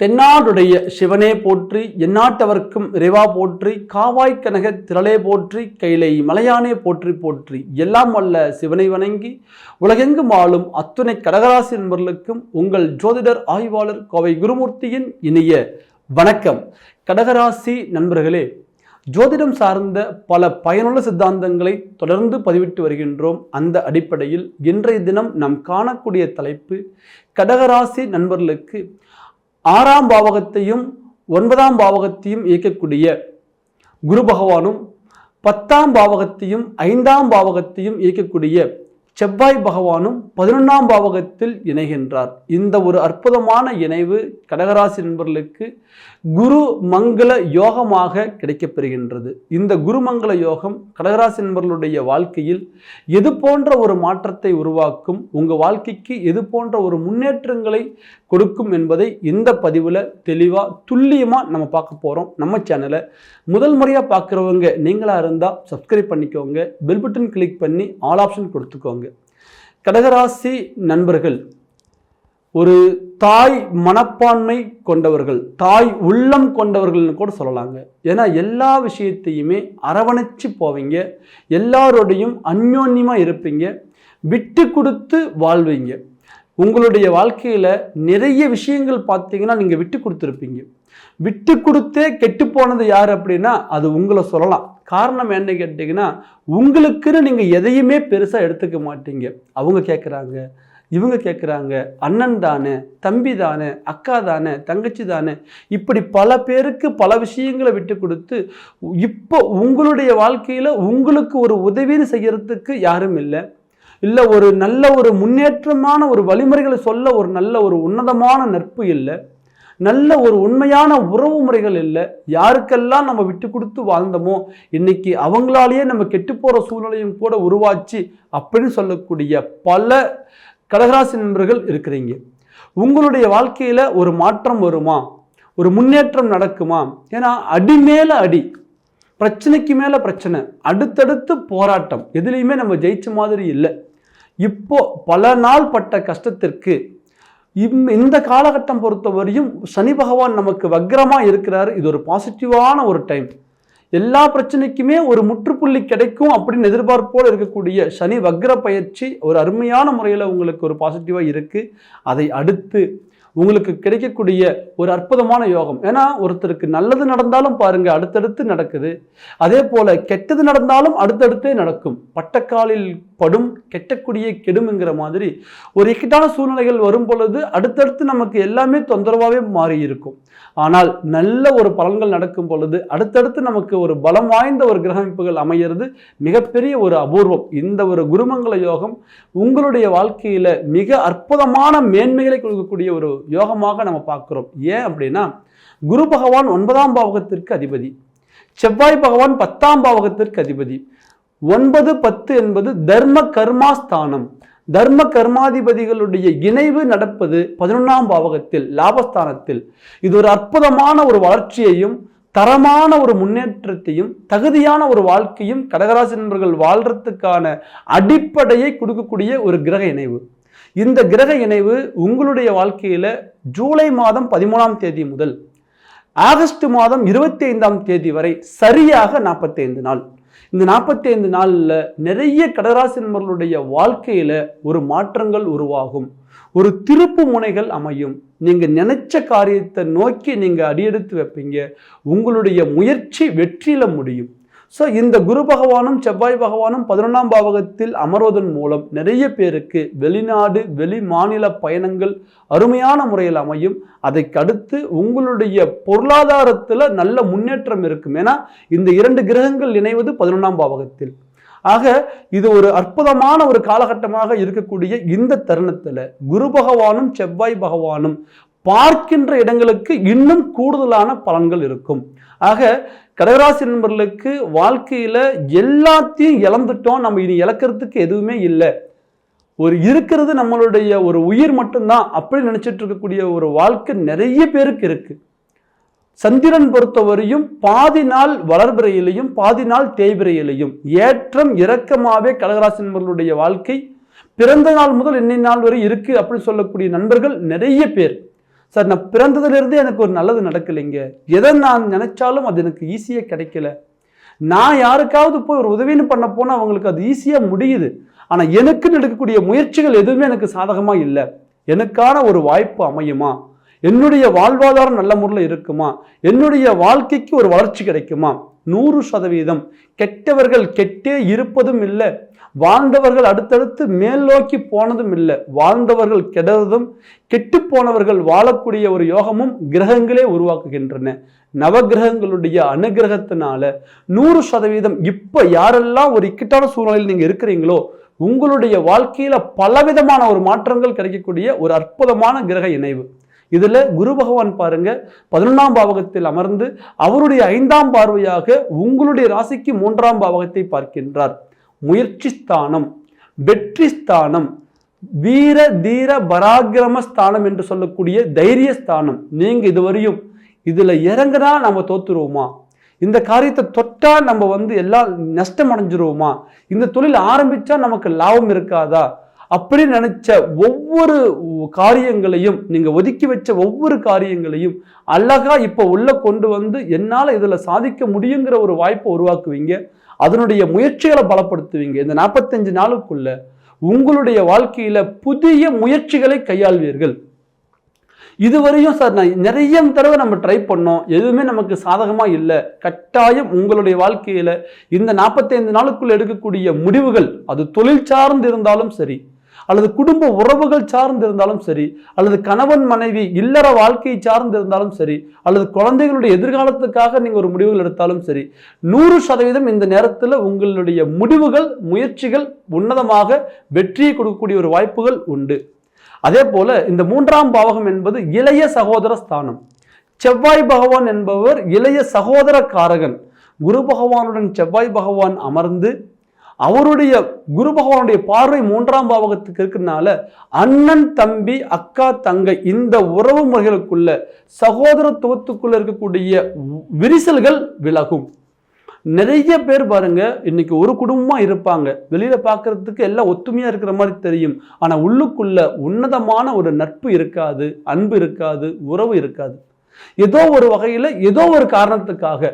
தென்னாடுடைய சிவனே போற்றி எந்நாட்டவர்க்கும் இறைவா போற்றி காவாய் கனக திரளே போற்றி கைலை மலையானே போற்றி போற்றி எல்லாம் வல்ல சிவனை வணங்கி உலகெங்கும் ஆளும் அத்துணை கடகராசி நண்பர்களுக்கும் உங்கள் ஜோதிடர் ஆய்வாளர் கோவை குருமூர்த்தியின் இனிய வணக்கம். கடகராசி நண்பர்களே ஜோதிடம் சார்ந்த பல பயனுள்ள சித்தாந்தங்களை தொடர்ந்து பதிவிட்டு வருகின்றோம். அந்த அடிப்படையில் இன்றைய தினம் நாம் காணக்கூடிய தலைப்பு கடகராசி நண்பர்களுக்கு ஆறாம் பாவகத்தையும் ஒன்பதாம் பாவகத்தையும் இயக்கக்கூடிய குரு பகவானும் பத்தாம் பாவகத்தையும் ஐந்தாம் பாவகத்தையும் இயக்கக்கூடிய செவ்வாய் பகவானும் பதினொன்றாம் பாவகத்தில் இணைகின்றார். இந்த ஒரு அற்புதமான இணைவு கடகராசி நண்பர்களுக்கு குரு மங்கள யோகமாக கிடைக்கப்பெறுகின்றது இந்த குருமங்கள யோகம் கடகராசி நண்பர்களுடைய வாழ்க்கையில் எது போன்ற ஒரு மாற்றத்தை உருவாக்கும் உங்கள் வாழ்க்கைக்கு எது போன்ற ஒரு முன்னேற்றங்களை கொடுக்கும் என்பதை இந்த பதிவில் தெளிவாக துல்லியமாக நம்ம பார்க்க போகிறோம் நம்ம சேனலை முதல் முறையாக பார்க்குறவங்க நீங்களாக இருந்தால் சப்ஸ்கிரைப் பண்ணிக்கோங்க பெல் பட்டன் கிளிக் பண்ணி ஆல் ஆப்ஷன் கொடுத்துக்கோங்க. கடகராசி நண்பர்கள் ஒரு தாய் மனப்பான்மை கொண்டவர்கள் தாய் உள்ளம் கொண்டவர்கள்னு கூட சொல்லலாங்க. ஏன்னா எல்லா விஷயத்தையுமே அரவணைச்சு போவீங்க எல்லாரோடையும் அந்யோன்யமாக இருப்பீங்க விட்டு கொடுத்து வாழ்வீங்க. உங்களுடைய வாழ்க்கையில் நிறைய விஷயங்கள் பார்த்தீங்கன்னா நீங்கள் விட்டு கொடுத்துருப்பீங்க. விட்டு கொடுத்தே கெட்டு போனது யார் அப்படின்னா அது உங்களை சொல்லலாம். காரணம் என்ன கேட்டிங்கன்னா உங்களுக்குன்னு நீங்கள் எதையுமே பெருசாக எடுத்துக்க மாட்டீங்க. அவங்க கேட்குறாங்க இவங்க கேட்குறாங்க அண்ணன் தானே தம்பி தானே அக்கா தானே தங்கச்சி தானே. இப்படி பல பேருக்கு பல விஷயங்களை விட்டு கொடுத்து இப்போ உங்களுடைய வாழ்க்கையில் உங்களுக்கு ஒரு உதவின்னு செய்கிறதுக்கு யாரும் இல்லை. இல்லை ஒரு நல்ல ஒரு முன்னேற்றமான ஒரு வழிமுறைகளை சொல்ல ஒரு நல்ல ஒரு உன்னதமான நட்பு இல்லை. நல்ல ஒரு உண்மையான உறவு முறைகள் இல்லை. யாருக்கெல்லாம் நம்ம விட்டு கொடுத்து வாழ்ந்தோமோ இன்னைக்கு அவங்களாலேயே நம்ம கெட்டு போகிற சூழ்நிலையும் கூட உருவாச்சு அப்படின்னு சொல்லக்கூடிய பல கடகராசி நண்பர்கள் இருக்கிறீங்க. உங்களுடைய வாழ்க்கையில் ஒரு மாற்றம் வருமா? ஒரு முன்னேற்றம் நடக்குமா? ஏன்னா அடி மேல அடி. பிரச்சனைக்கு மேலே பிரச்சனை. அடுத்தடுத்து போராட்டம். எதுலேயுமே நம்ம ஜெயிச்ச மாதிரி இல்லை. இப்போ பல நாள் பட்ட கஷ்டத்திற்கு இந்த காலகட்டம் பொறுத்தவரையும் சனி பகவான் நமக்கு வக்ரமாக இருக்கிறார். இது ஒரு பாசிட்டிவான ஒரு டைம் எல்லா பிரச்சனைக்குமே ஒரு முற்றுப்புள்ளி கிடைக்கும் அப்படின்னு எதிர்பார்ப்போடு இருக்கக்கூடிய சனி வக்ர பயிற்சி ஒரு அருமையான முறையில் உங்களுக்கு ஒரு பாசிட்டிவாக இருக்குது அதை அடுத்து உங்களுக்கு கிடைக்கக்கூடிய ஒரு அற்புதமான யோகம். ஏன்னா ஒருத்தருக்கு நல்லது நடந்தாலும் பாருங்க அடுத்தடுத்து நடக்குது. அதே போல கெட்டது நடந்தாலும் அடுத்தடுத்தே நடக்கும். பட்டக்காலில் படும் கெட்டக்கூடிய கெடும்ங்கிற மாதிரி ஒரு இக்கட்டான சூழ்நிலைகள் வரும் பொழுது அடுத்தடுத்து நமக்கு எல்லாமே தொந்தரவாகவே மாறி இருக்கும் ஆனால் நல்ல ஒரு பலன்கள் நடக்கும் பொழுது அடுத்தடுத்து நமக்கு ஒரு பலம் வாய்ந்த ஒரு கிரகமைப்புகள் அமையிறது மிகப்பெரிய ஒரு அபூர்வம். இந்த ஒரு குருமங்கள யோகம் உங்களுடைய வாழ்க்கையில் மிக அற்புதமான மேன்மைகளை கொடுக்கக்கூடிய ஒரு யோகமாக நம்ம பார்க்குறோம். ஏன் அப்படின்னா குரு பகவான் ஒன்பதாம் பாவகத்திற்கு அதிபதி. செவ்வாய் பகவான் பத்தாம் பாவகத்திற்கு அதிபதி. ஒன்பது பத்து என்பது தர்ம கர்மாஸ்தானம். தர்ம கர்மாதிபதிகளுடைய இணைவு நடப்பது பதினொன்றாம் பாவகத்தில் லாபஸ்தானத்தில். இது ஒரு அற்புதமான ஒரு வளர்ச்சியையும் தரமான ஒரு முன்னேற்றத்தையும் தகுதியான ஒரு வாழ்க்கையும் கடகராசி நண்பர்கள் வாழ்றதுக்கான அடிப்படையை கொடுக்கக்கூடிய ஒரு கிரக இணைவு. இந்த கிரக இணைவு உங்களுடைய வாழ்க்கையில ஜூலை மாதம் பதிமூணாம் தேதி முதல் ஆகஸ்ட் மாதம் இருபத்தி ஐந்தாம் தேதி வரை சரியாக நாற்பத்தைந்து நாள். இந்த நாற்பத்தி ஐந்து நாளில் நிறைய கடராசி நண்பர்களுடைய வாழ்க்கையில் ஒரு மாற்றங்கள் உருவாகும். ஒரு திருப்பு முனைகள் அமையும். நீங்கள் நினைச்ச காரியத்தை நோக்கி நீங்கள் அடியெடுத்து வைப்பீங்க. உங்களுடைய முயற்சி வெற்றியில் முடியும். ஸோ இந்த குரு பகவானும் செவ்வாய் பகவானும் பதினொன்றாம் பாவகத்தில் அமர்வதன் மூலம் நிறைய பேருக்கு வெளிநாடு வெளி மாநில பயணங்கள் அருமையான முறையில் அமையும். அதைக்கு அடுத்து உங்களுடைய பொருளாதாரத்தில் நல்ல முன்னேற்றம் இருக்கும். ஏன்னா இந்த இரண்டு கிரகங்கள் இணைவது பதினொன்றாம் பாவகத்தில். ஆக இது ஒரு அற்புதமான ஒரு காலகட்டமாக இருக்கக்கூடிய இந்த தருணத்தில் குரு பகவானும் செவ்வாய் பகவானும் பார்க்கின்ற இடங்களுக்கு இன்னும் கூடுதலான பலன்கள் இருக்கும். ஆக கடகராசி நண்பர்களுக்கு வாழ்க்கையில் எல்லாத்தையும் இழந்துட்டோம். நம்ம இனி இழக்கிறதுக்கு எதுவுமே இல்லை. ஒரு இருக்கிறது நம்மளுடைய ஒரு உயிர் மட்டும்தான். அப்படி நினச்சிட்டு இருக்கக்கூடிய ஒரு வாழ்க்கை நிறைய பேருக்கு இருக்குது சந்திரன் பொறுத்தவரையும் பாதி நாள் வளர்பிறையிலையும் பாதி நாள் தேய்பிறையிலையும் ஏற்றம் இறக்கமாகவே கடகராசி நண்பர்களுடைய வாழ்க்கை. பிறந்த நாள் முதல் இன்னை நாள் வரை இருக்குது அப்படின்னு சொல்லக்கூடிய நண்பர்கள் நிறைய பேர். சார் நான் பிறந்ததுலேருந்தே எனக்கு ஒரு நல்லது நடக்கலைங்க. எதை நான் நினைச்சாலும் அது எனக்கு ஈஸியாக கிடைக்கல. நான் யாருக்காவது போய் ஒரு உதவின்னு பண்ண போனால் அவங்களுக்கு அது ஈஸியாக முடியுது. ஆனால் எனக்குன்னு எடுக்கக்கூடிய முயற்சிகள் எதுவுமே எனக்கு சாதகமாக இல்லை. எனக்கான ஒரு வாய்ப்பு அமையுமா? என்னுடைய வாழ்வாதாரம் நல்ல முறையில் இருக்குமா? என்னுடைய வாழ்க்கைக்கு ஒரு வளர்ச்சி கிடைக்குமா? நூறு சதவீதம். கெட்டவர்கள் கெட்டே இருப்பதும் இல்லை. வாழ்ந்தவர்கள் அடுத்தடுத்து மேல் நோக்கி போனதும் இல்லை. வாழ்ந்தவர்கள் கெடுறதும் கெட்டு போனவர்கள் வாழக்கூடிய ஒரு யோகமும் கிரகங்களே உருவாக்குகின்றன. நவகிரகங்களுடைய அனுகிரகத்தினால நூறு சதவீதம். இப்போ யாரெல்லாம் ஒரு இக்கட்டான சூழ்நிலையில் நீங்கள் இருக்கிறீங்களோ உங்களுடைய வாழ்க்கையில் பலவிதமான ஒரு மாற்றங்கள் கிடைக்கக்கூடிய ஒரு அற்புதமான கிரக இணைவு. இதில் குரு பகவான் பாருங்க பதினொன்றாம் பாவகத்தில் அமர்ந்து அவருடைய ஐந்தாம் பார்வையாக உங்களுடைய ராசிக்கு மூன்றாம் பாவகத்தை பார்க்கின்றார். முயற்சி ஸ்தானம் வெற்றி ஸ்தானம் வீர தீர பராக்கிரம ஸ்தானம் என்று சொல்லக்கூடிய தைரிய ஸ்தானம் நீங்க இதுவரையும் இதுல இறங்குனா நம்ம தோத்துருவோமா? இந்த காரியத்தை தொட்டா நம்ம வந்து எல்லாம் நஷ்டம் அடைஞ்சிருவோமா? இந்த தொழில் ஆரம்பிச்சா நமக்கு லாபம் இருக்காதா? அப்படி நினைச்ச ஒவ்வொரு காரியங்களையும் நீங்க ஒதுக்கி வச்ச ஒவ்வொரு காரியங்களையும் அழகா இப்போ உள்ள கொண்டு வந்து என்னால இதுல சாதிக்க முடியுங்கிற ஒரு வாய்ப்பை உருவாக்குவீங்க. அதனுடைய முயற்சிகளை பலப்படுத்துவீங்க. இந்த நாற்பத்தஞ்சு நாளுக்குள்ள உங்களுடைய வாழ்க்கையில புதிய முயற்சிகளை கையாள்வீர்கள். இதுவரையும் சார் நான் நிறைய தடவை நம்ம ட்ரை பண்ணோம். எதுவுமே நமக்கு சாதகமாக இல்லை. கட்டாயம் உங்களுடைய வாழ்க்கையில் இந்த நாற்பத்தைந்து நாளுக்குள் எடுக்கக்கூடிய முடிவுகள் அது தொழில் சார்ந்து இருந்தாலும் சரி அல்லது குடும்ப உறவுகள் சார்ந்து இருந்தாலும் சரி அல்லது கணவன் மனைவி இல்லற வாழ்க்கையை சார்ந்து இருந்தாலும் சரி அல்லது குழந்தைகளுடைய எதிர்காலத்துக்காக நீங்கள் ஒரு முடிவுகள் எடுத்தாலும் சரி நூறு சதவீதம் இந்த நேரத்தில் உங்களுடைய முடிவுகள் முயற்சிகள் உன்னதமாக வெற்றியை கொடுக்கக்கூடிய ஒரு வாய்ப்புகள் உண்டு. அதே போல இந்த மூன்றாம் பாவகம் என்பது இளைய சகோதர ஸ்தானம். செவ்வாய் பகவான் என்பவர் இளைய சகோதர காரகன் குரு பகவானுடன் செவ்வாய் பகவான் அமர்ந்து அவருடைய குரு பகவானுடைய பார்வை மூன்றாம் பாவகத்துக்கு இருக்கிறதுனால அண்ணன் தம்பி அக்கா தங்கை இந்த உறவு முறைகளுக்குள்ள சகோதரத்துவத்துக்குள்ள இருக்கக்கூடிய விரிசல்கள் விலகும். நிறைய பேர் பாருங்க இன்னைக்கு ஒரு குடும்பமா இருப்பாங்க. வெளியில பார்க்கறதுக்கு எல்லாம் ஒத்துமையா இருக்கிற மாதிரி தெரியும். ஆனா உள்ளுக்குள்ள உன்னதமான ஒரு நட்பு இருக்காது அன்பு இருக்காது உறவு இருக்காது. ஏதோ ஒரு வகையில ஏதோ ஒரு காரணத்துக்காக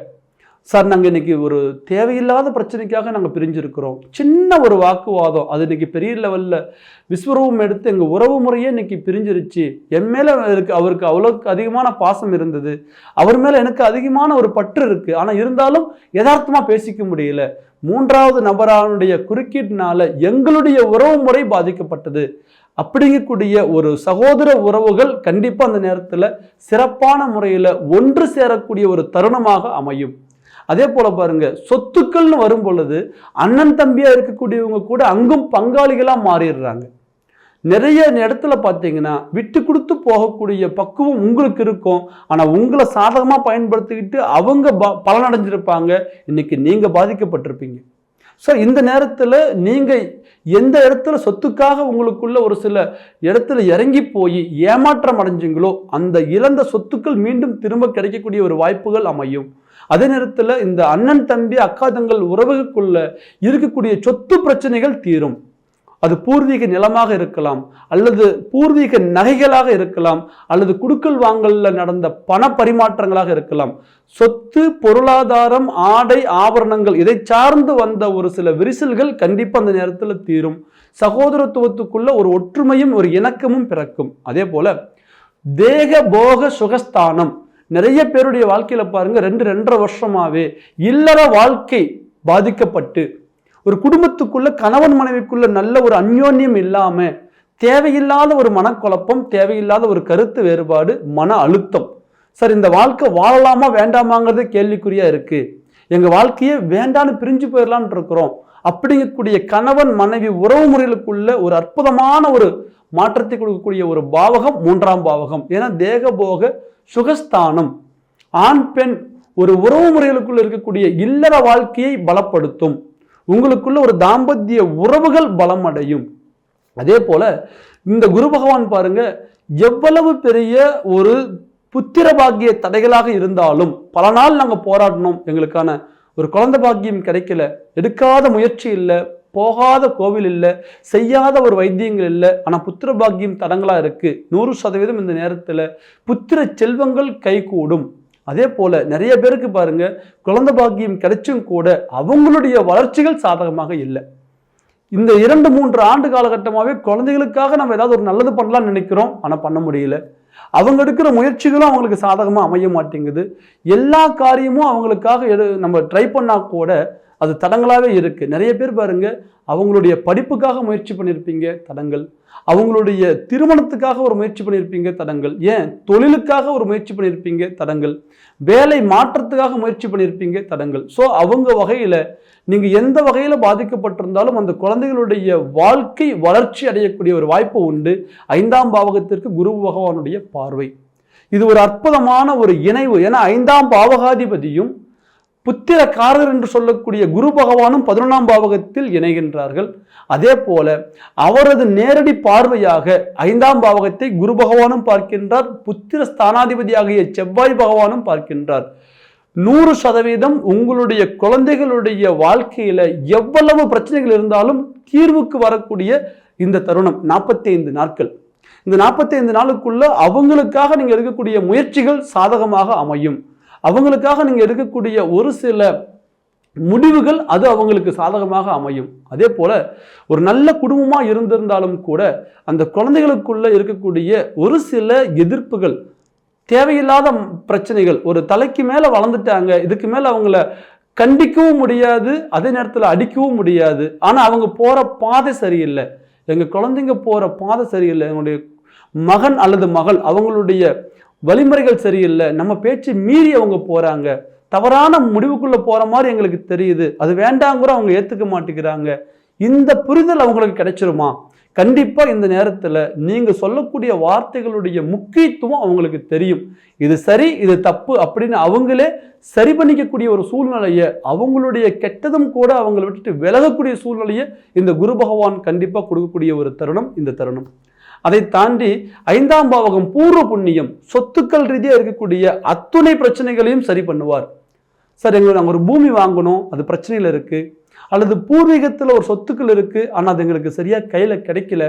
சார் நாங்கள் இன்னைக்கு ஒரு தேவையில்லாத பிரச்சனைக்காக நாங்கள் பிரிஞ்சிருக்கிறோம். சின்ன ஒரு வாக்குவாதம். அது இன்னைக்கு பெரிய லெவலில் விஸ்வரூபம் எடுத்து எங்கள் உறவு முறையே இன்றைக்கி பிரிஞ்சிருச்சு. என் மேலே இருக்கு அவருக்கு அவ்வளோக்கு அதிகமான பாசம் இருந்தது. அவர் மேலே எனக்கு அதிகமான ஒரு பற்று இருக்குது ஆனால் இருந்தாலும் யதார்த்தமாக பேசிக்க முடியல. மூன்றாவது நபரானுடைய குறுக்கீட்டினால எங்களுடைய உறவு முறை பாதிக்கப்பட்டது. அப்படிங்கக்கூடிய ஒரு சகோதர உறவுகள் கண்டிப்பாக அந்த நேரத்தில் சிறப்பான முறையில் ஒன்று சேரக்கூடிய ஒரு தருணமாக அமையும். அதே போல் பாருங்கள் சொத்துக்கள்னு வரும் பொழுது அண்ணன் தம்பியாக இருக்கக்கூடியவங்க கூட அங்கும் பங்காளிகளாக மாறிடுறாங்க. நிறைய இடத்துல பார்த்தீங்கன்னா விட்டு கொடுத்து போகக்கூடிய பக்குவம் உங்களுக்கு இருக்கும். ஆனால் உங்களை சாதகமாக பயன்படுத்திக்கிட்டு அவங்க ப பலனடைஞ்சிருப்பாங்க. இன்னைக்கு நீங்கள் பாதிக்கப்பட்டிருப்பீங்க. ஸோ இந்த நேரத்தில் நீங்கள் எந்த இடத்துல சொத்துக்காக உங்களுக்குள்ள ஒரு சில இடத்துல இறங்கி போய் ஏமாற்றம் அடைஞ்சிங்களோ அந்த இழந்த சொத்துக்கள் மீண்டும் திரும்ப கிடைக்கக்கூடிய ஒரு வாய்ப்புகள் அமையும். அதே நேரத்தில் இந்த அண்ணன் தம்பி அக்கா தங்கள் உறவுக்குள்ள இருக்கக்கூடிய சொத்து பிரச்சனைகள் தீரும். அது பூர்வீக நிலமாக இருக்கலாம் அல்லது பூர்வீக நகைகளாக இருக்கலாம் அல்லது குடுக்கல் வாங்கலில் நடந்த பண பரிமாற்றங்களாக இருக்கலாம். சொத்து பொருளாதாரம் ஆடை ஆபரணங்கள் இதை சார்ந்து வந்த ஒரு சில விரிசல்கள் கண்டிப்பாக அந்த நேரத்தில் தீரும். சகோதரத்துவத்துக்குள்ள ஒரு ஒற்றுமையும் ஒரு இணக்கமும் பிறக்கும். அதே போல தேக போக சுகஸ்தானம். நிறைய பேருடைய வாழ்க்கையில பாருங்க ரெண்டு ரெண்டரை வருஷமாவே இல்லற வாழ்க்கை பாதிக்கப்பட்டு ஒரு குடும்பத்துக்குள்ள கணவன் மனைவிக்குள்ள நல்ல ஒரு அந்யோன்யம் இல்லாம தேவையில்லாத ஒரு மனக்குழப்பம் தேவையில்லாத ஒரு கருத்து வேறுபாடு மன அழுத்தம். சார் இந்த வாழ்க்கை வாழலாமா வேண்டாமாங்கிறது கேள்விக்குறியா இருக்கு. எங்க வாழ்க்கையே வேண்டான்னு பிரிஞ்சு போயிடலான் இருக்கிறோம். அப்படிங்கக்கூடிய கணவன் மனைவி உறவு முறைகளுக்குள்ள ஒரு அற்புதமான ஒரு மாற்றத்தை கொடுக்கக்கூடிய ஒரு பாவகம் மூன்றாம் பாவகம். ஏன்னா தேகபோக சுகஸ்தானம். ஆண் பெண் ஒரு உறவு முறைகளுக்குள்ள இருக்கக்கூடிய இல்லற வாழ்க்கையை பலப்படுத்தும். உங்களுக்குள்ள ஒரு தாம்பத்திய உறவுகள் பலம் அடையும் அதே போல இந்த குரு பகவான் பாருங்க எவ்வளவு பெரிய ஒரு புத்திர பாக்கிய தடைகளாக இருந்தாலும் பல நாள் நாங்கள் போராடினோம் எங்களுக்கான ஒரு குழந்தை பாக்கியம் கிடைக்கல எடுக்காத முயற்சி இல்லை போகாத கோவில் இல்லை செய்யாத ஒரு வைத்தியங்கள் இல்லை ஆனால் புத்திர பாக்கியம் தடங்களாக இருக்குது நூறு சதவீதம் இந்த நேரத்தில் புத்திர செல்வங்கள் கைகூடும். அதே போல் நிறைய பேருக்கு பாருங்கள் குழந்தை பாக்கியம் கிடைச்சும் கூட அவங்களுடைய வளர்ச்சிகள் சாதகமாக இல்லை. இந்த இரண்டு மூன்று ஆண்டு காலகட்டமாகவே குழந்தைகளுக்காக நம்ம ஏதாவது ஒரு நல்லது பண்ணலாம்னு நினைக்கிறோம் ஆனால் பண்ண முடியல. அவங்க எடுக்கிற முயற்சிகளும் அவங்களுக்கு சாதகமாக அமைய மாட்டேங்குது. எல்லா காரியமும் அவங்களுக்காக எடு நம்ம ட்ரை பண்ணால் கூட அது தடங்களாகவே இருக்குது நிறைய பேர் பாருங்கள் அவங்களுடைய படிப்புக்காக முயற்சி பண்ணியிருப்பீங்க தடங்கள். அவங்களுடைய திருமணத்துக்காக ஒரு முயற்சி பண்ணியிருப்பீங்க தடங்கள். ஏன்? தொழிலுக்காக ஒரு முயற்சி பண்ணியிருப்பீங்க தடங்கள். வேலை மாற்றத்துக்காக முயற்சி பண்ணியிருப்பீங்க தடங்கள். ஸோ அவங்க வகையில் நீங்கள் எந்த வகையில் பாதிக்கப்பட்டிருந்தாலும் அந்த குழந்தைகளுடைய வாழ்க்கை வளர்ச்சி அடையக்கூடிய ஒரு வாய்ப்பு உண்டு. ஐந்தாம் பாவகத்திற்கு குரு பகவானுடைய பார்வை. இது ஒரு அற்புதமான ஒரு இணைவு. ஏன்னா ஐந்தாம் பாவகாதிபதியும் புத்திரக்காரர் என்று சொல்லக்கூடிய குரு பகவானும் பதினொன்றாம் பாவகத்தில் இணைகின்றார்கள். அதே போல அவரது நேரடி பார்வையாக ஐந்தாம் பாவகத்தை குரு பகவானும் பார்க்கின்றார் புத்திர ஸ்தானாதிபதியாகிய செவ்வாய் பகவானும் பார்க்கின்றார். நூறு சதவீதம் உங்களுடைய குழந்தைகளுடைய வாழ்க்கையில எவ்வளவு பிரச்சனைகள் இருந்தாலும் தீர்வுக்கு வரக்கூடிய இந்த தருணம் நாற்பத்தி ஐந்து நாட்கள். இந்த நாற்பத்தி ஐந்து நாளுக்குள்ள அவங்களுக்காக நீங்கள் எடுக்கக்கூடிய முயற்சிகள் சாதகமாக அமையும். அவங்களுக்காக நீங்கள் எடுக்கக்கூடிய ஒரு சில முடிவுகள் அது அவங்களுக்கு சாதகமாக அமையும். அதே போல ஒரு நல்ல குடும்பமாக இருந்திருந்தாலும் கூட அந்த குழந்தைகளுக்குள்ள இருக்கக்கூடிய ஒரு சில எதிர்ப்புகள் தேவையில்லாத பிரச்சனைகள் ஒரு தலைக்கு மேலே வளர்ந்துட்டாங்க இதுக்கு மேலே அவங்கள கண்டிக்கவும் முடியாது அதே நேரத்தில் அடிக்கவும் முடியாது. ஆனால் அவங்க போகிற பாதை சரியில்லை. எங்கள் குழந்தைங்க போகிற பாதை சரியில்லை. எங்களுடைய மகன் அல்லது மகள் அவங்களுடைய வழிமுறைகள் சரியில்லை நம்ம பேச்சு மீறி அவங்க போகிறாங்க தவறான முடிவுக்குள்ளே போகிற மாதிரி எங்களுக்கு தெரியுது அது வேண்டாங்கிற அவங்க ஏற்றுக்க மாட்டேங்கிறாங்க. இந்த புரிதல் அவங்களுக்கு கிடைச்சிருமா? கண்டிப்பாக இந்த நேரத்தில் நீங்கள் சொல்லக்கூடிய வார்த்தைகளுடைய முக்கியத்துவம் அவங்களுக்கு தெரியும். இது சரி இது தப்பு அப்படின்னு அவங்களே சரி பண்ணிக்கக்கூடிய ஒரு சூழ்நிலையை அவங்களுடைய கெட்டதும் கூட அவங்கள விட்டுட்டு விலகக்கூடிய சூழ்நிலையை இந்த குரு பகவான் கண்டிப்பாக கொடுக்கக்கூடிய ஒரு தருணம் இந்த தருணம். அதை தாண்டி ஐந்தாம் பாவகம் பூர்வ புண்ணியம் சொத்துக்கள் ரீதியாக இருக்கக்கூடிய அத்துணை பிரச்சனைகளையும் சரி பண்ணுவார். சார் எங்களுக்கு நாங்கள் ஒரு பூமி வாங்கணும் அது பிரச்சனையில் இருக்குது அல்லது பூர்வீகத்தில் ஒரு சொத்துக்கள் இருக்குது ஆனால் அது எங்களுக்கு சரியாக கையில் கிடைக்கல.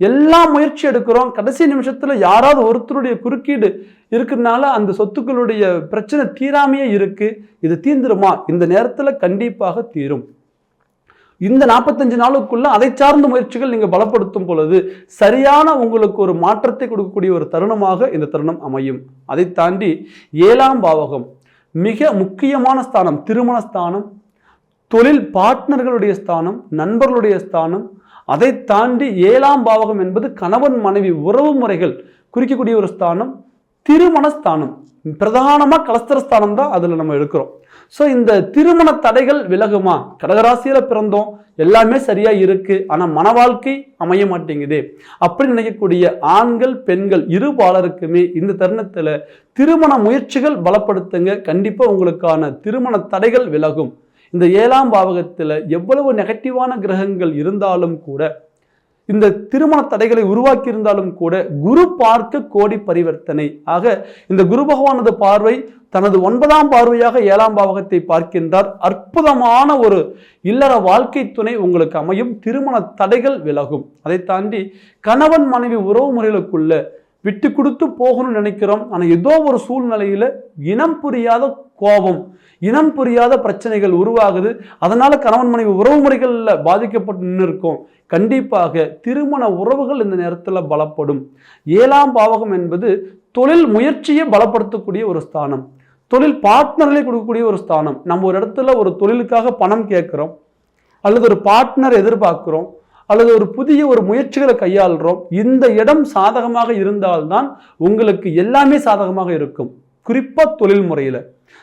எல்லா முயற்சி எடுக்கிறோம். கடைசி நிமிஷத்தில் யாராவது ஒருத்தருடைய குறுக்கீடு இருக்கிறதுனால அந்த சொத்துக்களுடைய பிரச்சனை தீராமையே இருக்குது இது தீந்துருமா இந்த நேரத்தில் கண்டிப்பாக தீரும். இந்த நாற்பத்தஞ்சு நாளுக்குள்ள அதை சார்ந்த முயற்சிகள் நீங்க பலப்படுத்தும் பொழுது சரியான உங்களுக்கு ஒரு மாற்றத்தை கொடுக்கக்கூடிய ஒரு தருணமாக இந்த தருணம் அமையும். அதை தாண்டி ஏழாம் பாவகம் மிக முக்கியமான ஸ்தானம் திருமண ஸ்தானம் தொழில் பார்ட்னர்களுடைய ஸ்தானம் நண்பர்களுடைய ஸ்தானம் அதை தாண்டி ஏழாம் பாவகம் என்பது கணவன் மனைவி உறவு முறைகள் குறிக்கக்கூடிய ஒரு ஸ்தானம் திருமண ஸ்தானம் பிரதானமாக கலஸ்தரஸ்தானம் தான் அதில் நம்ம எடுக்கிறோம். ஸோ இந்த திருமண தடைகள் விலகுமா? கடகராசியில் பிறந்தோம். எல்லாமே சரியாக இருக்கு. ஆனால் மன வாழ்க்கை அமைய மாட்டேங்குது. அப்படி நினைக்கக்கூடிய ஆண்கள் பெண்கள் இரு பாலருக்குமே இந்த தருணத்தில் திருமண முயற்சிகள் பலப்படுத்துங்க. கண்டிப்பாக உங்களுக்கான திருமண தடைகள் விலகும். இந்த ஏழாம் பாவகத்தில் எவ்வளவு நெகட்டிவான கிரகங்கள் இருந்தாலும் கூட இந்த திருமண தடைகளை உருவாக்கி இருந்தாலும் கூட குரு பார்க்க கோடி பரிவர்த்தனை. ஆக இந்த குரு பகவானது பார்வை தனது ஒன்பதாம் பார்வையாக ஏழாம் பாவகத்தை பார்க்கின்றார். அற்புதமான ஒரு இல்லற வாழ்க்கை துணை உங்களுக்கு அமையும். திருமண தடைகள் விலகும். அதை தாண்டி கணவன் மனைவி உறவு முறைகளுக்குள்ள விட்டு கொடுத்து போகணும்னு நினைக்கிறோம். ஆனால் ஏதோ ஒரு சூழ்நிலையில் இனம் புரியாத கோபம் இனம் புரியாத பிரச்சனைகள் உருவாகுது. அதனால் கணவன் மனைவி உறவு முறைகளில் பாதிக்கப்பட்டு நின்று இருக்கோம் கண்டிப்பாக திருமண உறவுகள் இந்த நேரத்தில் பலப்படும். ஏழாம் பாவகம் என்பது தொழில் முயற்சியை பலப்படுத்தக்கூடிய ஒரு ஸ்தானம். தொழில் பார்ட்னர்களை கொடுக்கக்கூடிய ஒரு ஸ்தானம். நம்ம ஒரு இடத்துல ஒரு தொழிலுக்காக பணம் கேட்குறோம். அல்லது ஒரு பார்ட்னர் எதிர்பார்க்குறோம். அல்லது ஒரு புதிய ஒரு முயற்சிகளை கையாளுறோம் இந்த இடம் சாதகமாக இருந்தால்தான் உங்களுக்கு எல்லாமே சாதகமாக இருக்கும். குறிப்பாக தொழில் முறையில்.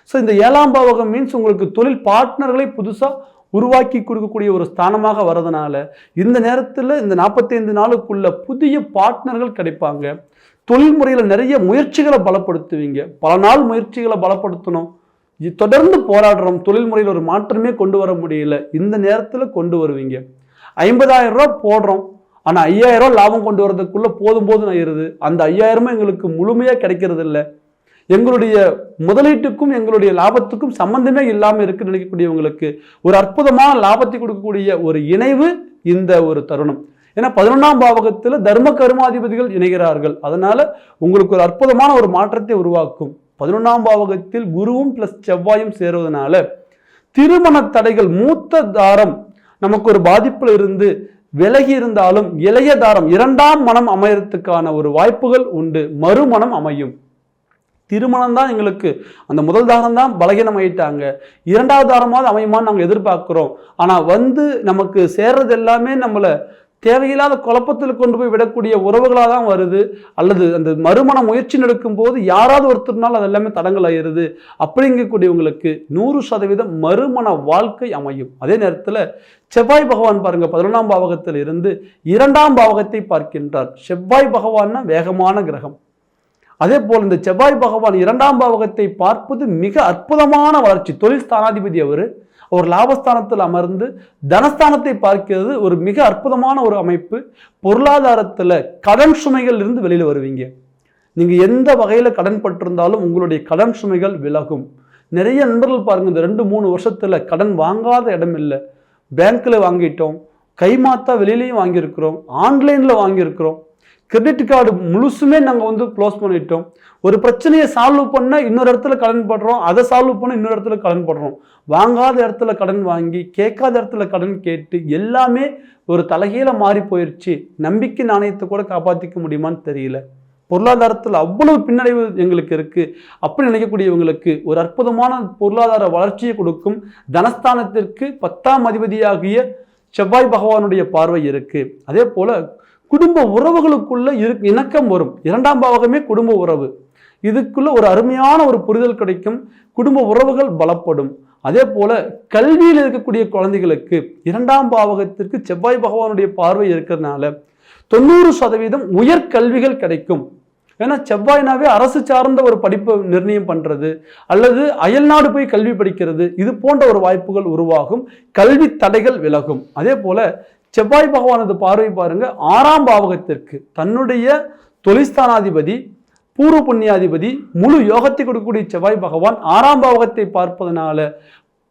ஸோ இந்த ஏழாம் பாவகம் மீன்ஸ் உங்களுக்கு தொழில் பார்ட்னர்களை புதுசாக உருவாக்கி கொடுக்கக்கூடிய ஒரு ஸ்தானமாக வரதுனால இந்த நேரத்தில் இந்த நாற்பத்தைந்து நாளுக்குள்ள புதிய பார்ட்னர்கள் கிடைப்பாங்க. தொழில் முறையில் நிறைய முயற்சிகளை பலப்படுத்துவீங்க. பல நாள் முயற்சிகளை பலப்படுத்தணும். தொடர்ந்து போராடுறோம். தொழில் முறையில் ஒரு மாற்றமே கொண்டு வர முடியல. இந்த நேரத்தில் கொண்டு வருவீங்க. ஐம்பதாயிரம் ரூபா போடுறோம். ஆனால் ஐயாயிரம் ரூபா லாபம் கொண்டு வரதுக்குள்ளே போதும் போதும் ஆயிருது. அந்த ஐயாயிரமும் எங்களுக்கு முழுமையாக கிடைக்கிறது இல்லை. எங்களுடைய முதலீட்டுக்கும் எங்களுடைய லாபத்துக்கும் சம்பந்தமே இல்லாமல் இருக்குன்னு நினைக்கக்கூடியவங்களுக்கு ஒரு அற்புதமான லாபத்தை கொடுக்கக்கூடிய ஒரு இணைவு இந்த ஒரு தருணம். ஏன்னா பதினொன்றாம் பாவகத்தில் தர்ம கருமாதிபதிகள் இணைகிறார்கள். அதனால உங்களுக்கு ஒரு அற்புதமான ஒரு மாற்றத்தை உருவாக்கும். பதினொன்றாம் பாவகத்தில் குருவும் பிளஸ் செவ்வாயும் சேருவதனால திருமண தடைகள் மூத்த தாரம் நமக்கு ஒரு பாதிப்புல இருந்து விலகி இருந்தாலும் இளைய தாரம் இரண்டாம் மனம் அமையறதுக்கான ஒரு வாய்ப்புகள் உண்டு. மறுமணம் அமையும். திருமணம் தான் எங்களுக்கு அந்த முதல் தாரம் தான் பலகீனம் ஆயிட்டாங்க. இரண்டாவது தாரமாவது அமையுமான்னு நாங்கள் எதிர்பார்க்குறோம். ஆனால் வந்து நமக்கு சேர்றது எல்லாமே நம்மளை தேவையில்லாத குழப்பத்தில் கொண்டு போய் விடக்கூடிய உறவுகளாக தான் வருது. அல்லது அந்த மறுமண முயற்சி நடக்கும் போது யாராவது ஒருத்தர்னால அது எல்லாமே தடங்கள் ஆயிடுது. அப்படிங்கக்கூடியவங்களுக்கு நூறு சதவீதம் மறுமண வாழ்க்கை அமையும். அதே நேரத்தில் செவ்வாய் பகவான் பாருங்க பதினொன்றாம் பாவகத்தில் இருந்து இரண்டாம் பாவகத்தை பார்க்கின்றார். செவ்வாய் பகவான்னா வேகமான கிரகம். அதே போல் இந்த செவ்வாய் பகவான் இரண்டாம் பாவகத்தை பார்ப்பது மிக அற்புதமான வளர்ச்சி. தொழில் ஸ்தானாதிபதி அவர் ஒரு லாபஸ்தானத்தில் அமர்ந்து தனஸ்தானத்தை பார்க்கிறது ஒரு மிக அற்புதமான ஒரு அமைப்பு. பொருளாதாரத்தில் கடன் சுமைகள் இருந்து வெளியில் வருவீங்க. நீங்கள் எந்த வகையில் கடன் பட்டிருந்தாலும் உங்களுடைய கடன் சுமைகள் விலகும். நிறைய நண்பர்கள் பாருங்கள் இந்த ரெண்டு மூணு வருஷத்தில் கடன் வாங்காத இடம் இல்லை. பேங்க்கில் வாங்கிட்டோம் கைமாத்தா வெளியிலையும் வாங்கியிருக்கிறோம் ஆன்லைனில் வாங்கியிருக்கிறோம். கிரெடிட் கார்டு முழுசுமே நாங்கள் வந்து க்ளோஸ் பண்ணிட்டோம். ஒரு பிரச்சனையை சால்வ் பண்ண இன்னொரு இடத்துல கடன் படுறோம். அதை சால்வ் பண்ண இன்னொரு இடத்துல கடன் படுறோம். வாங்காத இடத்துல கடன் வாங்கி கேட்காத இடத்துல கடன் கேட்டு எல்லாமே ஒரு தலைகீழ மாறி போயிடுச்சு நம்பிக்கை நாணயத்தை கூட காப்பாற்றிக்க முடியுமான்னு தெரியல. பொருளாதாரத்தில் அவ்வளவு பின்னடைவு எங்களுக்கு இருக்குது அப்படி நினைக்கக்கூடியவங்களுக்கு ஒரு அற்புதமான பொருளாதார வளர்ச்சியை கொடுக்கும் தனஸ்தானத்திற்கு பத்தாம் அதிபதியாகிய செவ்வாய் பகவானுடைய பார்வை இருக்குது அதே போல் குடும்ப உறவுகளுக்குள்ள இரு இணக்கம் வரும். இரண்டாம் பாவகமே குடும்ப உறவு. இதுக்குள்ள ஒரு அருமையான ஒரு புரிதல் கிடைக்கும். குடும்ப உறவுகள் பலப்படும். அதே போல கல்வியில் இருக்கக்கூடிய குழந்தைகளுக்கு இரண்டாம் பாவகத்திற்கு செவ்வாய் பகவானுடைய பார்வை இருக்கிறதுனால தொண்ணூறு சதவீதம் உயர்கல்விகள் கிடைக்கும். ஏன்னா செவ்வாய்னாவே அரசு சார்ந்த ஒரு படிப்பை நிர்ணயம் பண்றது அல்லது அயல்நாடு போய் கல்வி படிக்கிறது இது போன்ற ஒரு வாய்ப்புகள் உருவாகும். கல்வி தடைகள் விலகும். அதே போல செவ்வாய் பகவானது பார்வை பாருங்க ஆறாம் பாவகத்திற்கு தன்னுடைய தொழிஸ்தானாதிபதி பூர்வ புண்ணியாதிபதி முழு யோகத்தை கொடுக்கக்கூடிய செவ்வாய் பகவான் ஆறாம் பாவகத்தை பார்ப்பதனால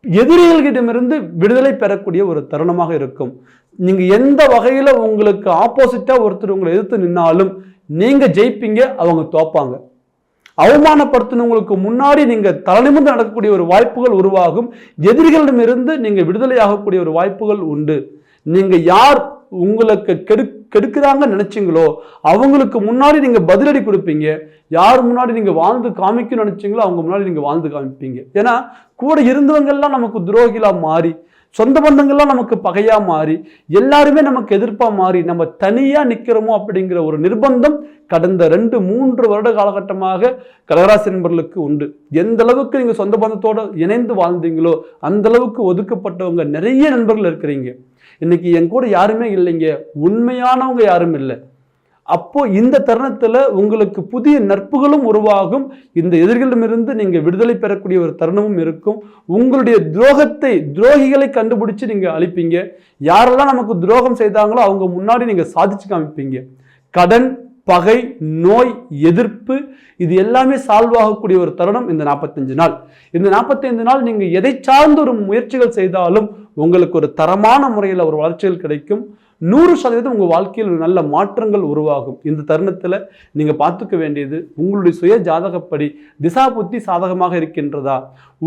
எதிரிகளிடமிருந்து விடுதலை பெறக்கூடிய ஒரு தருணமாக இருக்கும். நீங்க எந்த வகையில உங்களுக்கு ஆப்போசிட்டா ஒருத்தர் உங்களை எதிர்த்து நின்னாலும் நீங்க ஜெயிப்பீங்க அவங்க தோப்பாங்க. அவமானப்படுத்தினவங்களுக்கு முன்னாடி நீங்க தலைநிமிர்ந்து நடக்கக்கூடிய ஒரு வாய்ப்புகள் உருவாகும். எதிரிகளிடமிருந்து நீங்க விடுதலை ஆகக்கூடிய ஒரு வாய்ப்புகள் உண்டு. நீங்கள் யார் உங்களுக்கு கெடு கெடுக்கிறாங்கன்னு நினைச்சீங்களோ அவங்களுக்கு முன்னாடி நீங்கள் பதிலடி கொடுப்பீங்க. யார் முன்னாடி நீங்கள் வாழ்ந்து காமிக்கணும்னு நினைச்சீங்களோ அவங்க முன்னாடி நீங்கள் வாழ்ந்து காமிப்பீங்க. ஏன்னா கூட இருந்தவங்கெல்லாம் நமக்கு துரோகிலாக மாறி சொந்த பந்தங்கள்லாம் நமக்கு பகையாக மாறி எல்லாருமே நமக்கு எதிர்ப்பாக மாறி நம்ம தனியாக நிற்கிறோமோ அப்படிங்கிற ஒரு நிர்பந்தம் கடந்த ரெண்டு மூன்று வருட காலகட்டமாக கடகராசி நண்பர்களுக்கு உண்டு. எந்த அளவுக்கு நீங்கள் சொந்த பந்தத்தோடு இணைந்து வாழ்ந்தீங்களோ அந்த அளவுக்கு ஒதுக்கப்பட்டவங்க நிறைய நண்பர்கள் இருக்கிறீங்க. இன்னைக்கு என் கூட யாருமே இல்லைங்க. உண்மையானவங்க யாரும் இல்லை. அப்போ இந்த தருணத்தில் உங்களுக்கு புதிய நட்புகளும் உருவாகும். இந்த எதிர்களிடமிருந்து நீங்கள் விடுதலை பெறக்கூடிய ஒரு தருணமும் இருக்கும். உங்களுடைய துரோகத்தை துரோகிகளை கண்டுபிடிச்சு நீங்கள் அழிப்பீங்க. யாரெல்லாம் நமக்கு துரோகம் செய்தாங்களோ அவங்க முன்னாடி நீங்கள் சாதிச்சு காமிப்பீங்க. கடன் பகை நோய் எதிர்ப்பு இது எல்லாமே சால்வ் ஆகக்கூடிய ஒரு தருணம் இந்த நாற்பத்தஞ்சு நாள். இந்த நாற்பத்தைந்து நாள் நீங்கள் எதை சார்ந்த ஒரு முயற்சிகள் செய்தாலும் உங்களுக்கு ஒரு தரமான முறையில் ஒரு வளர்ச்சிகள் கிடைக்கும். நூறு சதவீதம் உங்கள் வாழ்க்கையில் ஒரு நல்ல மாற்றங்கள் உருவாகும். இந்த தருணத்தில் நீங்கள் பார்த்துக்க வேண்டியது உங்களுடைய சுய ஜாதகப்படி திசா புத்தி சாதகமாக இருக்கின்றதா?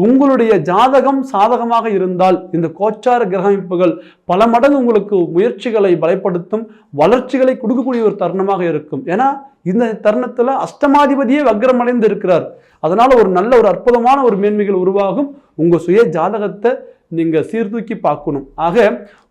உங்களுடைய ஜாதகம் சாதகமாக இருந்தால் இந்த கோச்சார கிரகமைப்புகள் பல மடங்கு உங்களுக்கு முயற்சிகளை பலப்படுத்தும் வளர்ச்சிகளை கொடுக்கக்கூடிய ஒரு தருணமாக இருக்கும். ஏன்னா இந்த தருணத்தில் அஷ்டமாதிபதியே வக்ரமடைந்து இருக்கிறார். அதனால் ஒரு நல்ல ஒரு அற்புதமான ஒரு மேன்மைகள் உருவாகும். உங்கள் சுய ஜாதகத்தை நீங்கள் சீர்தூக்கி பார்க்கணும். ஆக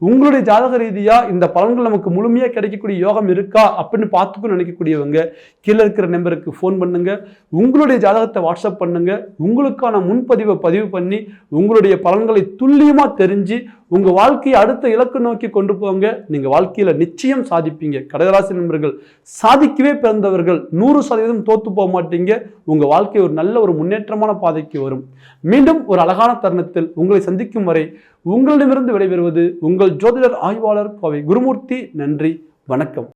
உங்களுடைய ஜாதக ரீதியாக இந்த பலன்கள் நமக்கு முழுமையாக கிடைக்கக்கூடிய யோகம் இருக்கா அப்படின்னு பார்த்துக்கணும் நினைக்கக்கூடியவங்க கீழே இருக்கிற நம்பருக்கு ஃபோன் பண்ணுங்கள் உங்களுடைய ஜாதகத்தை வாட்ஸ்அப் பண்ணுங்கள் உங்களுக்கான முன்பதிவை பதிவு பண்ணி உங்களுடைய பலன்களை துல்லியமாக தெரிஞ்சு உங்கள் வாழ்க்கையை அடுத்த இலக்கு நோக்கி கொண்டு போங்க. நீங்கள் வாழ்க்கையில் நிச்சயம் சாதிப்பீங்க. கடகராசி நண்பர்கள் சாதிக்கவே பிறந்தவர்கள் நூறு சதவீதம் தோற்று போக மாட்டீங்க. உங்கள் வாழ்க்கை ஒரு நல்ல ஒரு முன்னேற்றமான பாதைக்கு வரும். மீண்டும் ஒரு அழகான தருணத்தில் உங்களை சந்திக்கும் வரை உங்களிடமிருந்து விடைபெறுவது உங்கள் ஜோதிடர் ஆய்வாளர் கோவை குருமூர்த்தி. நன்றி வணக்கம்.